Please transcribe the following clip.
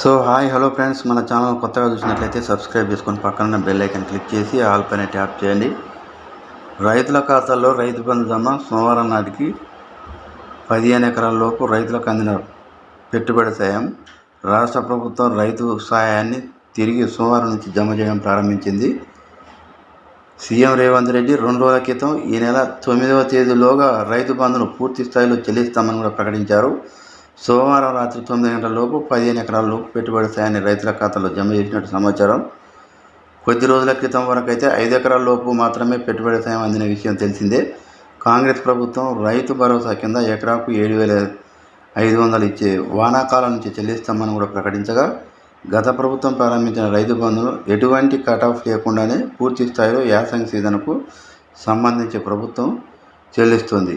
So hi hello friends. మన channel కొత్తగా చూసినట్లయితే సబ్స్క్రైబ్ చేసుకొని పక్కన బెల్ ఐకన్ క్లిక్ చేసి ఆల్ పైన ట్యాప్ చేయండి. రైతుల ఖాతాల్లో రైతు బంధు జమ సోమవారం నాటికి పదిహేను ఎకరాల లోపు రైతులకు అందిన పెట్టుబడి సాయం రాష్ట్ర ప్రభుత్వం రైతు సహాయాన్ని తిరిగి సోమవారం నుంచి జమ చేయడం ప్రారంభించింది. సీఎం రేవంత్ రెడ్డి రెండు రోజుల క్రితం ఈ నెల తొమ్మిదవ తేదీలోగా రైతు బంధును పూర్తి స్థాయిలో చెల్లిస్తామని కూడా ప్రకటించారు. సోమవారం రాత్రి తొమ్మిది గంటల లోపు పదిహేను ఎకరాల లోపు పెట్టుబడి సాయాన్ని రైతుల ఖాతాలో జమ చేసినట్టు సమాచారం. కొద్ది రోజుల క్రితం వరకు అయితే ఐదు ఎకరాల లోపు మాత్రమే పెట్టుబడి సాయం అందిన విషయం తెలిసిందే. కాంగ్రెస్ ప్రభుత్వం రైతు భరోసా కింద ఎకరాకు ఏడు వేల ఐదు వందలు ఇచ్చే వానాకాలం నుంచి చెల్లిస్తామని కూడా ప్రకటించగా గత ప్రభుత్వం ప్రారంభించిన రైతు బంధువులు ఎటువంటి కట్ ఆఫ్ లేకుండానే పూర్తి స్థాయిలో యాసంగి సీజన్కు సంబంధించి ప్రభుత్వం చెల్లిస్తుంది.